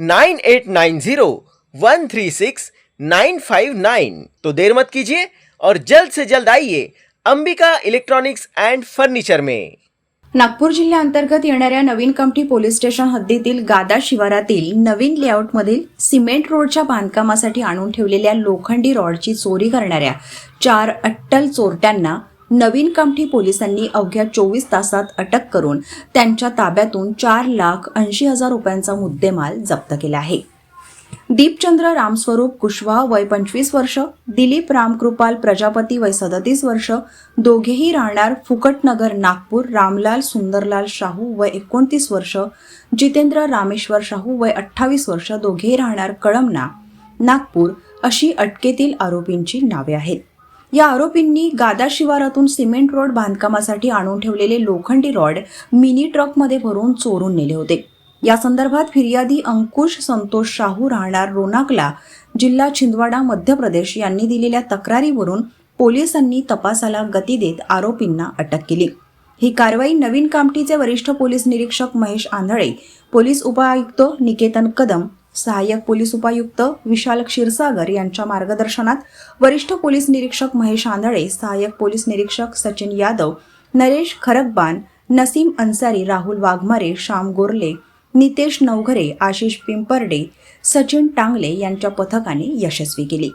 nine eight nine zero one three six nine five nine. तो देर मत कीजिए और जल्द से जल्द आइए अंबिका इलेक्ट्रॉनिक्स अँड फर्निचर में। नागपूर जिल्ह्याअंतर्गत येणाऱ्या नवीन कामठी पोलीस स्टेशन हद्दीतील गादा शिवारातील नवीन लेआउटमधील सिमेंट रोडच्या बांधकामासाठी आणून ठेवलेल्या लोखंडी रॉडची चोरी करणाऱ्या चार अट्टल चोरट्यांना नवीन कामठी पोलिसांनी अवघ्या चोवीस तासात अटक करून त्यांच्या ताब्यातून चार लाख ऐंशी हजार रुपयांचा मुद्देमाल जप्त केला आहे. दीपचंद्र रामस्वरूप कुशवा वय पंचवीस वर्ष दिलीप रामकृपाल प्रजापती वय सदतीस वर्ष दोघेही राहणार फुकटनगर नागपूर रामलाल सुंदरलाल शाहू वय एकोणतीस वर्ष जितेंद्र रामेश्वर शाहू वय अठ्ठावीस वर्ष दोघेही राहणार कळमना नागपूर अशी अटकेतील आरोपींची नावे आहेत. या आरोपींनी गादा शिवारातून सिमेंट रोड बांधकामासाठी आणून ठेवलेले लोखंडी रॉड मिनी ट्रकमध्ये भरून चोरून नेले होते. या संदर्भात फिर्यादी अंकुश संतोष शाहू राहणार रोनाकला जिल्हा छिंदवाडा मध्य प्रदेश यांनी दिलेल्या तक्रारीवरून पोलिसांनी तपासाला गती देत आरोपींना अटक केली. ही कारवाई नवीन कामठीचे वरिष्ठ पोलीस निरीक्षक महेश आंधळे पोलीस उपायुक्त निकेतन कदम सहाय्यक पोलीस उपायुक्त विशाल क्षीरसागर यांच्या मार्गदर्शनात वरिष्ठ पोलीस निरीक्षक महेश आंधळे सहाय्यक पोलीस निरीक्षक सचिन यादव नरेश खरकबान नसीम अन्सारी राहुल वाघमारे श्याम गोरले नितेश नवघरे आशिष पिंपर्डे सचिन टांगले यांच्या पथकाने यशस्वी केली.